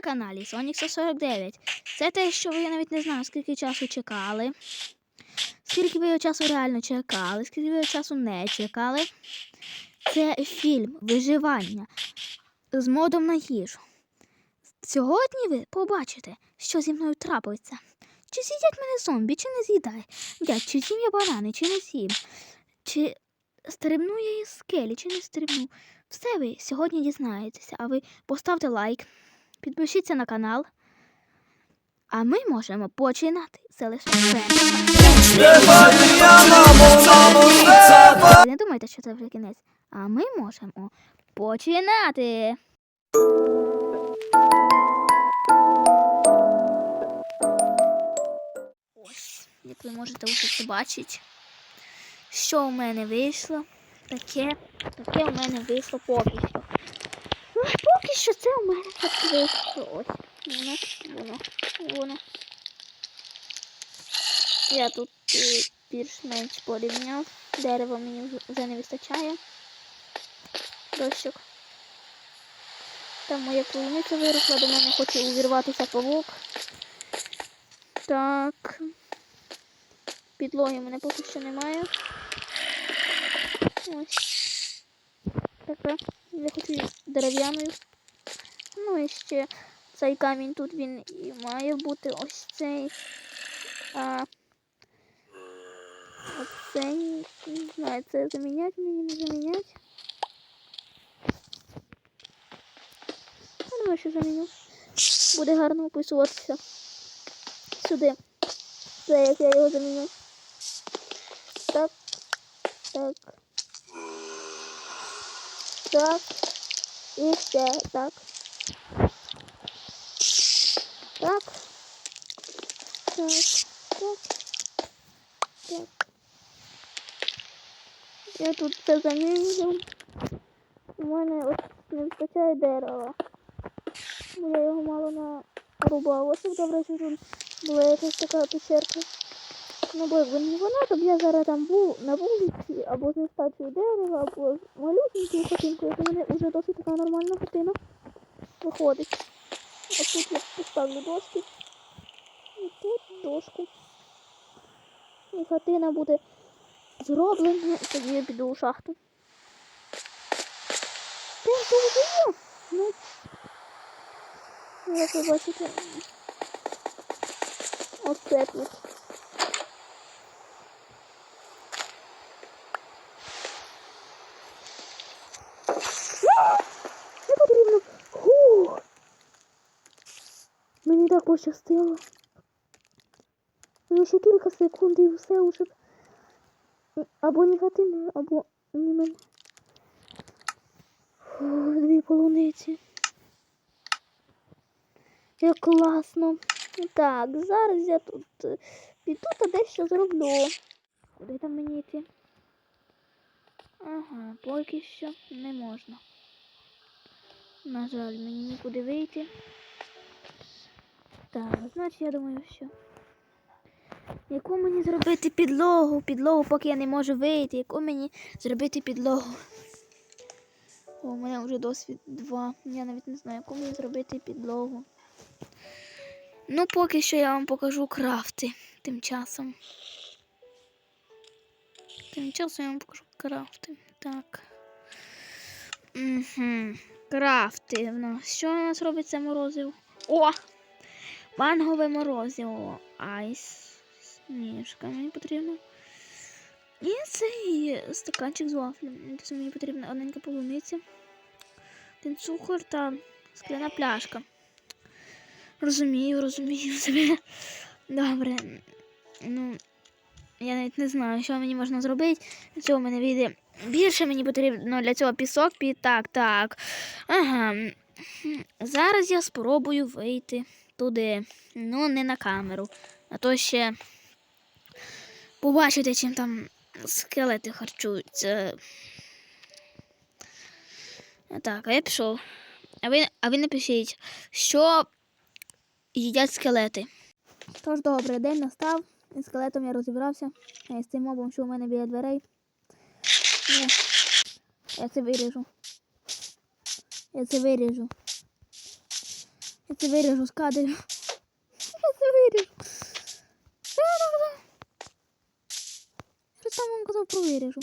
на каналі Sonic 149. Це те, що ви я навіть не знаю, скільки часу чекали. Скільки ви його часу реально чекали, скільки ви його часу не чекали. Це фільм Виживання з модом на їжу. Сьогодні ви побачите, що зі мною трапиться. Чи з'їдять мене зомбі, чи не з'їдає? Дядь, чи з'їм я банани, чи не з'їм? Чи стрибну я із скелі, чи не стрибну? Все ви сьогодні дізнаєтеся, а ви поставте лайк, підпишіться на канал. А ми можемо починати. Це лише. Ви не думайте, що це вже кінець. А ми можемо починати. Ось, як ви можете вже це бачити, що у мене вийшло. Таке, таке у мене вийшло що. Ну, поки що це у мене вийшло. Ось. Воно, воно, воно. Я тут е, більш-менш порівняв. Дерева мені вже- не вистачає. Дощок. Там моя полуниця виросла, до мене хоче увірватися павук. Так. Підлоги в мене поки що немає. Ось. Така. Я хочу дерев'яною. Ну і ще цей камінь тут він і має бути ось цей. А оцей, не знаю, це замінять мені, не замінять. Я думаю, що заміню. Буде гарно описуватися. Сюди. Це як я його заміню. Так. Так. Так. І ще так. Так. Так. Так. Так. Я тут це заміню. У мене от не вистачає дерева. Бо я його мало нарубав. Ось добре, що тут була якась така печерка. Ну, бо якби не вона, то б я зараз там був на вулиці, або з нестачею дерева, або з малюсенькою хатинкою. В мене вже досить така нормальна хатина виходить. Ось тут я поставлю доски. І тут дошку. І хатина буде зроблена, і тоді я піду у шахту. Ти що вже є? Ну, як ви бачите, оце тут. Не потрібно. Хух. Мені так пощастило. Ще кілька секунд і все уже. Або не хатини, або не мене. Дві полуниці. Як класно. Так, зараз я тут е, піду та дещо зроблю. Куди там мені йти? Ага, поки що не можна. На жаль, мені нікуди вийти. Так, значить, я думаю, що. Яку мені зробити підлогу? Підлогу, поки я не можу вийти. Яку мені зробити підлогу? О, у мене вже досвід 2. Я навіть не знаю, яку мені зробити підлогу. Ну, поки що я вам покажу крафти тим часом. Тим часом я вам покажу крафти. Так. Угу. Крафти. Що у нас робиться морозиво? О! Мангове морозиво. Айс. Сніжка мені потрібно. І цей стаканчик з вафлем. Це мені потрібна одненька полуниця. Один цукор та скляна пляшка. Розумію, розумію себе. Добре. Ну, я навіть не знаю, що мені можна зробити. Для цього мене вийде. Більше мені потрібно для цього пісок під так, так. Ага. Зараз я спробую вийти туди. Ну, не на камеру. А то ще побачите, чим там скелети харчуються. Так, а я пішов. А ви, а ви напишіть, що їдять скелети. Тож добре, день настав. Із скелетом я розібрався. А з цим мобом, що у мене біля дверей. Ні. Я це виріжу. Я це виріжу. Я це виріжу з кадрів. Я це виріжу. Що там вам казав про виріжу?